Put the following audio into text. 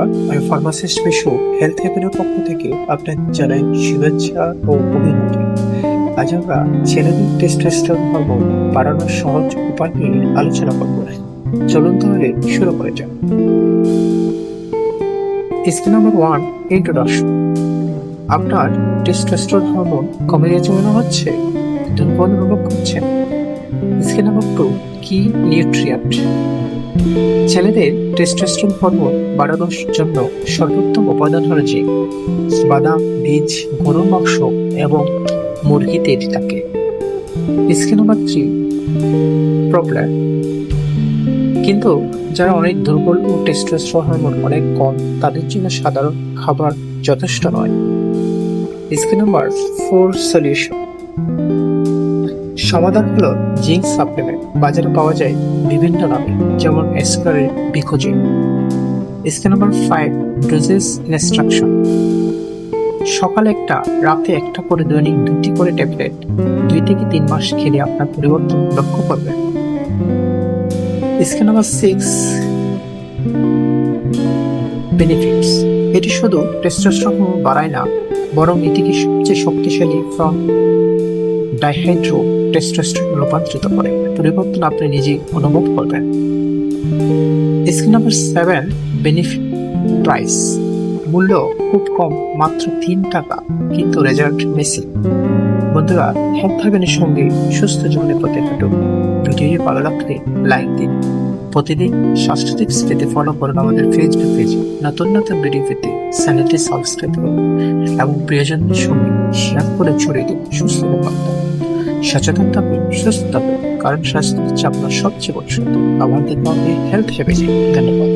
নমস্কার আমি pharmacist Bishu health হেভেনের পক্ষ থেকে আপনার জানাই শুভেচ্ছা ও অভিনন্দন। আজ আমরা ছেলেদের টেস্টোস্টেরন হরমোন বাড়ানোর সহজ উপায় নিয়ে আলোচনা করব। চলুন তাহলে শুরু করে যান স্কিল নাম্বার ওয়ান ইন্ট্রোডাকশন আপনার টেস্টোস্টেরন হরমোন কমে গেছে মনে হচ্ছে? দুর্বল অনুভব করছেন? স্কিল নাম্বার টু কি নিউট্রিয়েন্ট ছেলেদের টেস্টোস্টেরন হরমোন বাড়ানোর জন্য সর্বোত্তম উপাদান হল যে বাদাম, বীজ, গরুর মাংস এবং মুরগি তেল থাকে। স্কিন নাম্বার থ্রি কিন্তু যারা অনেক দুর্বল ও টেস্টোস্টেরন হরমোন অনেক কম, তাদের জন্য সাধারণ খাবার যথেষ্ট নয়। Skin number four solution. সমাধান হলো জিঙ্ক সাপ্লিমেন্ট। বাজারে পাওয়া যায় বিভিন্ন নামে যেমন এসকারের Becozinc. Scale number five doses instruction সকালে একটা, রাতে একটা করে দৈনিক দুটি করে ট্যাবলেট, দুই থেকে তিন মাস খেলে আপনার পরিবর্তন লক্ষ্য করবেন। স্কেল নাম্বার সিক্স বেনিফিটস এটি শুধু টেস্টোস্টেরন বাড়ায় না, বরং এটিকে সবচেয়ে শক্তিশালী ফ্রম ডাইহাইড্রো টেস্টোস্টেরন রূপান্তরিত করে। পরিবর্তন আপনি নিজেই অনুভব করবেন। Screen number seven benefit price. মূল্য খুব কম, মাত্র তিন টাকা, কিন্তু রেজাল্ট বেশি বন্ধুরা হেলথ হাইভেনের সঙ্গে সুস্থ জীবনে পথে হাঁটুন ভিডিওটি ভালো লাগলে লাইক দিন। প্রতিদিন স্বাস্থ্য টিপস পেতে ফলো করুন আমাদের ফেসবুক পেজ নতুন নতুন ভিডিও পেতে চ্যানেলটি সাবস্ক্রাইব করুন এবং প্রিয়জনদের সঙ্গে শেয়ার করে ছড়িয়ে দিন সুস্থ বার্তা সচেতন থাকুন, সুস্থ থাকুন, কারণ স্বাস্থ্য হচ্ছে আপনার সবচেয়ে বড় সম্পদ আমাদের মধ্যে হেলথ হেভেন ধন্যবাদ।